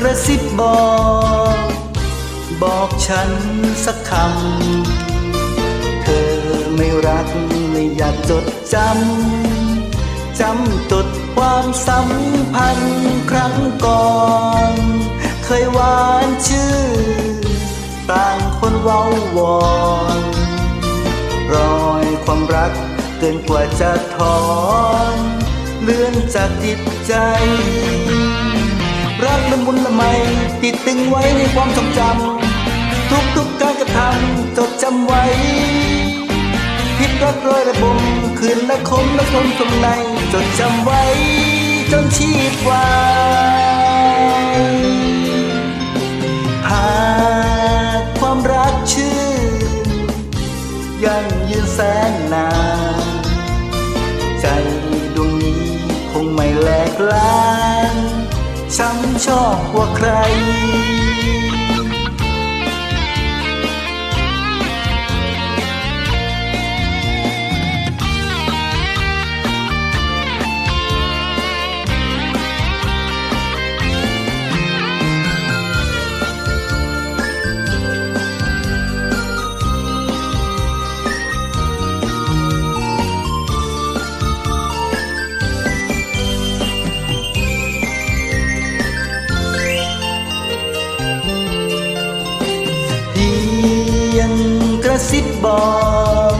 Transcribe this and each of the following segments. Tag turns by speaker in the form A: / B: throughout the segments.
A: กระซิบบอก บอกฉันสักคำ เธอไม่รักไม่อยากจดจำ จำจดความสัมพันธ์ครั้งก่อน เคยหวานชื่อ ต่างคนเว้าวอนรอยความรักเกินกว่าจะถอน เลื่อนจากจิตใจ รักละมุนละไมติดตึงไว้ในความทรงจำทุกๆกการกระทำจดจำไว้พิษรักรอยระบมคืนและคมและคมตรงในจดจำไว้ จนชีพวายหากความรักชื่นยังยืนแสนนาน ใจดวงนี้คงไม่แหลกลา ช้ำชอบกว่าใคร ระซิบบอก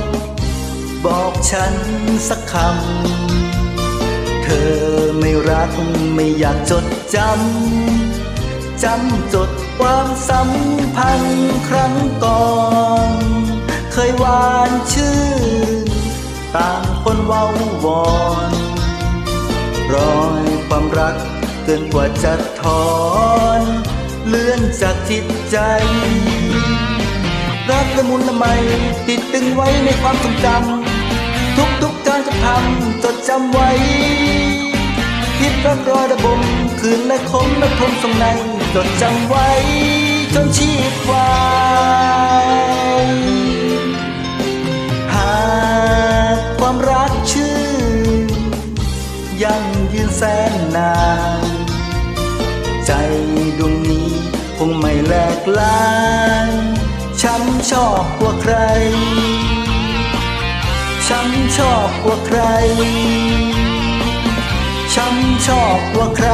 A: บอกฉันสักคำ เธอไม่รักไม่อยากจดจำ จำจดความสัมพันธ์ครั้งก่อน เคยหวานชื่น ต่างคนเว้าวอนรอยความรักเกินกว่าจะถอน เลื่อนจากจิตใจ ติดตึงไว้ในความทรงจำทุกๆกการกระทำจดจำไว้คิดรักรอยระบมคืนและคมและทนทรงในจดจำไว้ จนชีพวายหากความรักชื่นยังยืนแสนนานใจดวงนี้คงไม่แหลกลาน ฉันชอบกว่าใคร ฉันชอบกว่าใคร ฉันชอบกว่าใคร